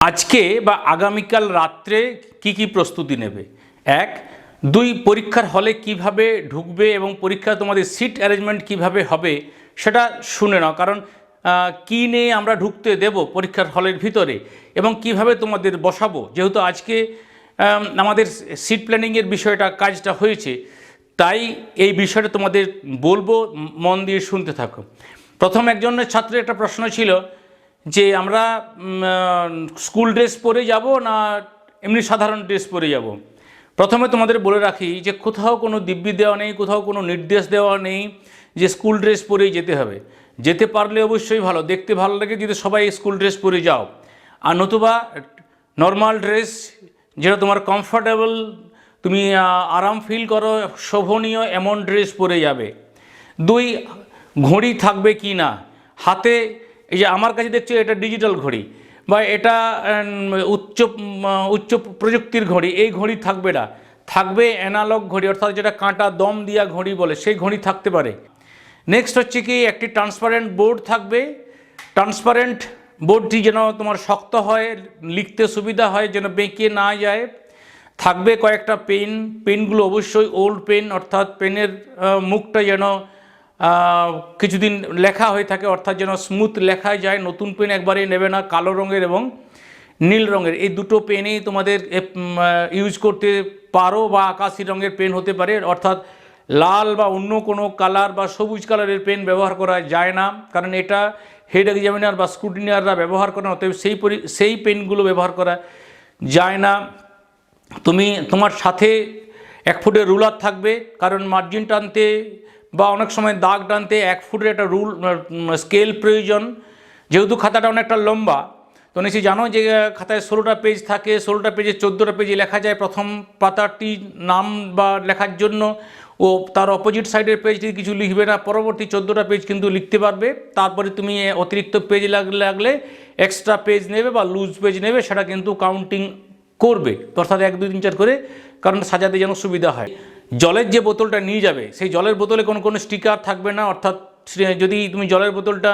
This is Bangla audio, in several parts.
আজকে বা আগামীকাল রাত্রে কি কি প্রস্তুতি নেবে? এক, দুই, পরীক্ষার হলে কীভাবে ঢুকবে এবং পরীক্ষা তোমাদের সিট অ্যারেঞ্জমেন্ট কীভাবে হবে সেটা শুনে নাও। কারণ কি নিয়ে আমরা ঢুকতে দেব পরীক্ষার হলের ভিতরে এবং কীভাবে তোমাদের বসাবো? যেহেতু আজকে আমাদের সিট প্ল্যানিংয়ের বিষয়টা, কাজটা হয়েছে, তাই এই বিষয়টা তোমাদের বলব, মন দিয়ে শুনতে থাকো। প্রথম একজনের ছাত্রের একটা প্রশ্ন ছিল যে আমরা স্কুল ড্রেস পরে যাব না এমনি সাধারণ ড্রেস পরে যাব? প্রথমে তোমাদের বলে রাখি যে কোথাও কোনো দিব্যি দেওয়া নেই, কোথাও কোনো নির্দেশ দেওয়া নেই যে স্কুল ড্রেস পরেই যেতে হবে। যেতে পারলে অবশ্যই ভালো, দেখতে ভালো লাগে যদি সবাই স্কুল ড্রেস পরে যাও। আর নতুবা নর্মাল ড্রেস যেটা তোমার কমফর্টেবল তুমি আরাম ফিল করো, শোভনীয় এমন ড্রেস পরে যাবে। দুই, ঘড়ি থাকবে কি না? হাতে এই যে আমার কাছে দেখছ এটা ডিজিটাল ঘড়ি বা এটা উচ্চ উচ্চ প্রযুক্তির ঘড়ি, এই ঘড়ি থাকবে না। থাকবে অ্যানালগ ঘড়ি, অর্থাৎ যেটা কাঁটা দম দিয়া ঘড়ি বলে, সেই ঘড়ি থাকতে পারে। নেক্সট হচ্ছে কি, একটি ট্রান্সপারেন্ট বোর্ড থাকবে। ট্রান্সপারেন্ট বোর্ডটি যেন তোমার শক্ত হয়, লিখতে সুবিধা হয়, যেন বেঁকে না যায়। থাকবে কয়েকটা পেন, পেনগুলো অবশ্যই ওল্ড পেন অর্থাৎ পেনের মুখটা যেন কিছুদিন লেখা হয়ে থাকে, অর্থাৎ যেন স্মুথ লেখা যায়, নতুন পেন একবারেই নেবে না, কালো রঙের এবং নীল রঙের। এই দুটো পেনেই তোমাদের ইউজ করতে পারো বা আকাশি রঙের পেন হতে পারে। অর্থাৎ লাল বা অন্য কোনো কালার বা সবুজ কালারের পেন ব্যবহার করা যায় না, কারণ এটা হেড এক্সামিনার বা স্ক্রুটিনিয়াররা ব্যবহার করে অতএব সেই পরি, সেই পেনগুলো ব্যবহার করা যায় না। তুমি তোমার সাথে এক ফুটের রুলার থাকবে, কারণ মার্জিন টানতে বা অনেক সময় দাগ টানতে এক ফুটের একটা রুল স্কেল প্রয়োজন। যেহেতু খাতাটা অনেকটা লম্বা, তো নিশ্চয়ই জানো যে খাতায় ষোলোটা পেজ থাকে, ষোলোটা পেজে চোদ্দোটা পেজে লেখা যায় প্রথম পাতাটি নাম বা লেখার জন্য। ও তার অপোজিট সাইডের পেজটি কিছু লিখবে না, পরবর্তী চোদ্দোটা পেজ কিন্তু লিখতে পারবে। তারপরে তুমি অতিরিক্ত পেজ লাগলে এক্সট্রা পেজ নেবে বা লুজ পেজ নেবে, সেটা কিন্তু কাউন্টিং করবে। অর্থাৎ এক, দুই, তিন, চার করে, কারণ সাজাতে যেন সুবিধা হয়। জলের যে বোতলটা নিয়ে যাবে, সেই জলের বোতলে কোনো কোনো স্টিকার থাকবে না, অর্থাৎ যদি তুমি জলের বোতলটা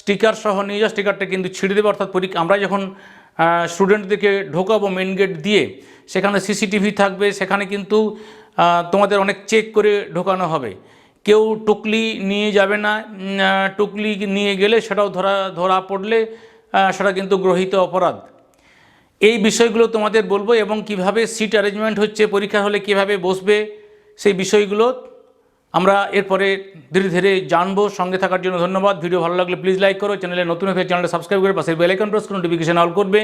স্টিকার সহ নিয়ে যাও, স্টিকারটা কিন্তু ছিঁড়ে দেবে, অর্থাৎ পরীক্ষা আমরা যখন স্টুডেন্টদেরকে ঢোকাবো মেন গেট দিয়ে, সেখানে সিসিটিভি থাকবে, সেখানে কিন্তু তোমাদের অনেক চেক করে ঢোকানো হবে। কেউ টুকলি নিয়ে যাবে না টুকলি নিয়ে গেলে সেটাও ধরা ধরা পড়লে সেটা কিন্তু গ্রহীত অপরাধ। এই বিষয়গুলো তোমাদের বলব এবং কীভাবে সিট অ্যারেঞ্জমেন্ট হচ্ছে, পরীক্ষা হলে কীভাবে বসবে সেই বিষয়গুলো আমরা এরপরে ধীরে ধীরে জানব। সঙ্গে থাকার জন্য ধন্যবাদ। ভিডিও ভালো লাগলে প্লিজ লাইক করো। চ্যানেলে নতুন হয়ে চ্যানেলটা সাবস্ক্রাইব করে পাশে বেল আইকন প্রেস করে নোটিফিকেশন অল করবে।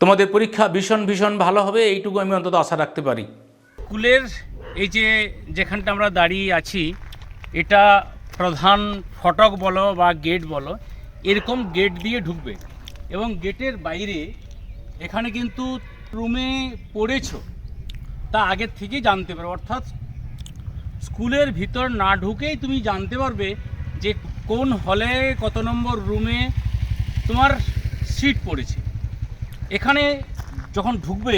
তোমাদের পরীক্ষা ভীষণ ভীষণ ভালো হবে, এইটুকু আমি অন্তত আশা রাখতে পারি। স্কুলের এই যে যেখানটা আমরা দাঁড়িয়ে আছি, এটা প্রধান ফটক বলো বা গেট বলো, এরকম গেট দিয়ে ঢুকবে। এবং গেটের বাইরে এখানে কিন্তু রুমে পড়েছো। তা আগের থেকেই জানতে পারবে অর্থাৎ স্কুলের ভিতর না ঢুকেই তুমি জানতে পারবে যে কোন হলে কত নম্বর রুমে তোমার সিট পড়েছে। এখানে যখন ঢুকবে,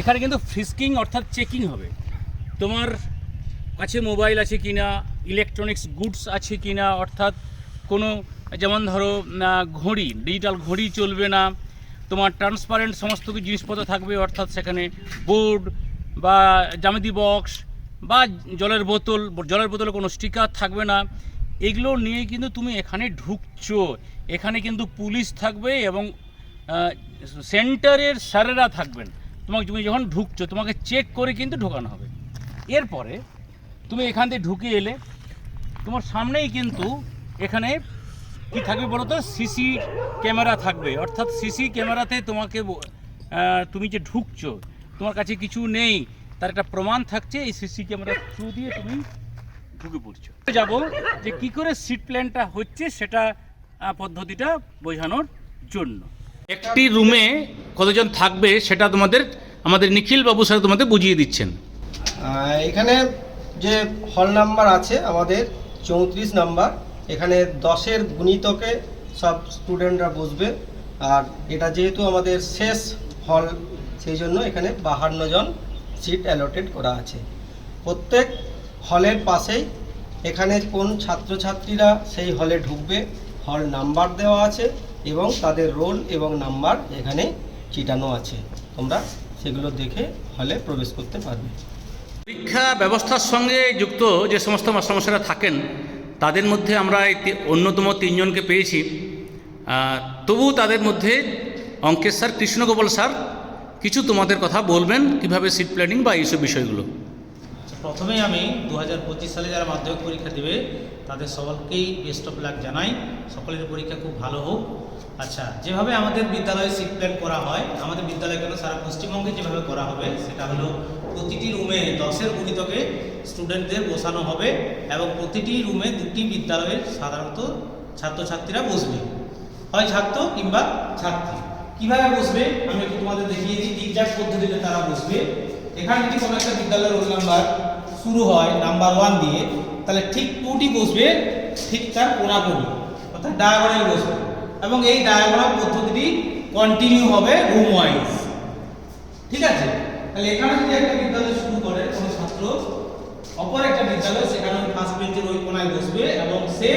এখানে কিন্তু ফ্রিস্কিং অর্থাৎ চেকিং হবে। তোমার কাছে মোবাইল আছে কি না ইলেকট্রনিক্স গুডস আছে কি না অর্থাৎ কোনো যেমন ধরো ঘড়ি, ডিজিটাল ঘড়ি চলবে না, তোমার ট্রান্সপারেন্ট সমস্ত কিছু জিনিসপত্র থাকবে, অর্থাৎ সেখানে বোর্ড বা জ্যামিতি বক্স বা জলের বোতল, জলের বোতলে কোনো স্টিকার থাকবে না। এগুলো নিয়ে কিন্তু তুমি এখানে ঢুকছো। এখানে কিন্তু পুলিশ থাকবে এবং সেন্টারের স্যারেরা থাকবেন। তোমাকে তুমি যখন ঢুকছো, তোমাকে চেক করে কিন্তু ঢোকানো হবে। এরপরে তুমি এখান থেকে ঢুকে এলে তোমার সামনেই কিন্তু এখানে কি থাকবে বলো তো? সিসি ক্যামেরা থাকবে। অর্থাৎ সিসি ক্যামেরাতে তোমাকে তুমি যে ঢুকছো তোমার কাছে কিছু নেই, তার একটা প্রমাণ থাকছে, এই সিসি ক্যামেরার থ্রু দিয়ে তুমি ঢুকে পড়ছো। যাব যে কি করে সিট প্ল্যানটা হচ্ছে সেটা পদ্ধতিটা বোঝানোর জন্য। একটি রুমে কতজন থাকবে সেটা তোমাদের, আমাদের নিখিল বাবু স্যার তোমাদের বুঝিয়ে দিচ্ছেন। এখানে যে হল নাম্বার আছে, আমাদের চৌত্রিশ নাম্বার, এখানে দশের গুণিতকে সব স্টুডেন্টরা বসবে আর এটা যেহেতু আমাদের শেষ হল সেই জন্য এখানে বাহান্ন জন সিট অ্যালোটেড করা আছে। প্রত্যেক হলের পাশেই এখানে কোন ছাত্রছাত্রীরা সেই হলে ঢুকবে, হল নাম্বার দেওয়া আছে এবং তাদের রোল এবং নাম্বার এখানে চিটানো আছে। তোমরা সেগুলো দেখে হলে প্রবেশ করতে পারবে। পরীক্ষা ব্যবস্থার সঙ্গে যুক্ত যে সমস্ত মাস্টারমশাইরা থাকেন, তাদের মধ্যে আমরা অন্যতম তিনজনকে পেয়েছি। তবু তাদের মধ্যে অঙ্কেশ স্যার কৃষ্ণগোপাল স্যার কিছু তোমাদের কথা বলবেন কীভাবে সিট প্ল্যানিং বা এইসব বিষয়গুলো? আচ্ছা, প্রথমেই আমি দু হাজার পঁচিশ সালে যারা মাধ্যমিক পরীক্ষা দেবে তাদের সকলকেই বেস্ট অফ লাক জানাই। সকলের পরীক্ষা খুব ভালো হোক। আচ্ছা যেভাবে আমাদের বিদ্যালয়ে সিট প্ল্যান করা হয় আমাদের বিদ্যালয়ে কেন সারা পশ্চিমবঙ্গে যেভাবে করা হবে সেটা হলো প্রতিটি রুমে দশের গুণিতকে স্টুডেন্টদের বসানো হবে এবং প্রতিটি রুমে দুটি বিদ্যালয়ের সাধারণত ছাত্রছাত্রীরা বসবে। হয় ছাত্র কিংবা ছাত্রী। কীভাবে বসবে? আমি একটু তোমাদের দেখিয়ে দিই দিকজাক পদ্ধতিতে তারা বসবে। এখানে যদি কোনো একটা বিদ্যালয়ের রোল নাম্বার শুরু হয় নাম্বার ওয়ান দিয়ে, তাহলে ঠিক টুটি বসবে, ঠিক তার কোনাকুনি, অর্থাৎ ডায়াগোনাল বসবে। এবং এই ডায়াগোনাল পদ্ধতিটি কন্টিনিউ হবে রুম ওয়াইজ ঠিক আছে? তাহলে এখানে যদি একটা বিদ্যালয় শুরু করে, কোনো ছাত্র, অপর একটা বিদ্যালয়, সেখানে ফার্স্ট বেঞ্চের ওই কোনায় বসবে এবং সে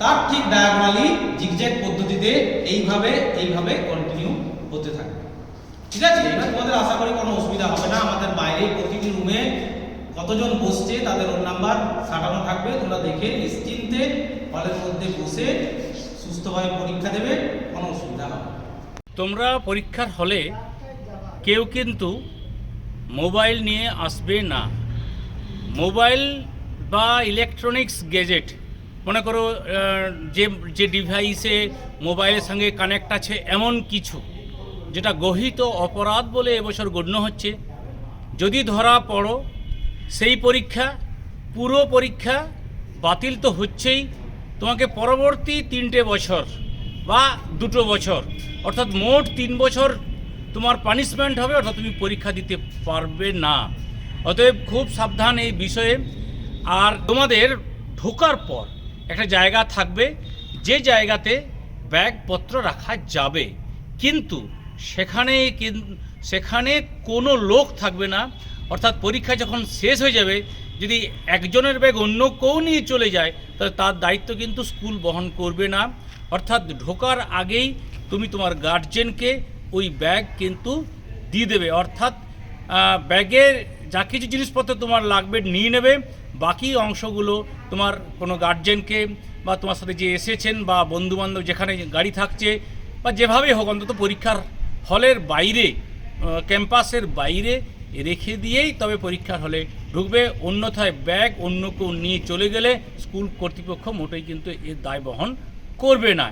তার ঠিক ডায়াগোনালি জিগজ্যাগ পদ্ধতিতে এইভাবে এইভাবে কন্টিনিউ হতে থাকবে ঠিক আছে? এবার তোমাদের আশা করি কোনো অসুবিধা হবে না। আমাদের বাইরে প্রতিটি রুমে কতজন বসছে তাদের রোল নাম্বার সাজানো থাকবে। তোমরা দেখে নিশ্চিন্তে হলের মধ্যে বসে সুস্থভাবে পরীক্ষা দেবে। কোনো অসুবিধা হবে তোমরা পরীক্ষার হলে কেউ কিন্তু মোবাইল নিয়ে আসবে না। মোবাইল বা ইলেকট্রনিক্স গ্যাজেট মনে করো যে যে ডিভাইসে মোবাইলের সঙ্গে কানেক্ট আছে এমন কিছু, যেটা গহিত অপরাধ বলে এবছর গণ্য হচ্ছে, যদি ধরা পড়ো, সেই পরীক্ষা, পুরো পরীক্ষা বাতিল তো হচ্ছেই, তোমাকে পরবর্তী তিনটে বছর বা দুটো বছর, অর্থাৎ মোট তিন বছর তোমার পানিশমেন্ট হবে, অর্থাৎ তুমি পরীক্ষা দিতে পারবে না। অতএব খুব সাবধান এই বিষয়ে। আর তোমাদের ঢোকার পর একটা জায়গা থাকবে, যে জায়গাতে ব্যাগপত্র রাখা যাবে। কিন্তু সেখানে সেখানে কোনো লোক থাকবে না। অর্থাৎ পরীক্ষা যখন শেষ হয়ে যাবে, যদি একজনের ব্যাগ অন্য কেউ নিয়ে চলে যায়, তাহলে তার দায়িত্ব কিন্তু স্কুল বহন করবে না। অর্থাৎ ঢোকার আগেই তুমি তোমার গার্জেনকে ওই ব্যাগ কিন্তু দিয়ে দেবে। অর্থাৎ ব্যাগের যা কিছু জিনিসপত্র তোমার লাগবে নিয়ে নেবে, বাকি অংশগুলো তোমার কোনো গার্জেনকে বা তোমার সাথে যে এসেছেন বা বন্ধুবান্ধব যেখানে গাড়ি থাকছে বা যেভাবেই হোক, অন্তত পরীক্ষার হলের বাইরে ক্যাম্পাসের বাইরে রেখে দিয়েই তবে পরীক্ষার হলে ঢুকবে। অন্যথায় ব্যাগ অন্য কেউ নিয়ে চলে গেলে স্কুল কর্তৃপক্ষ মোটেই কিন্তু এর দায় বহন করবে না।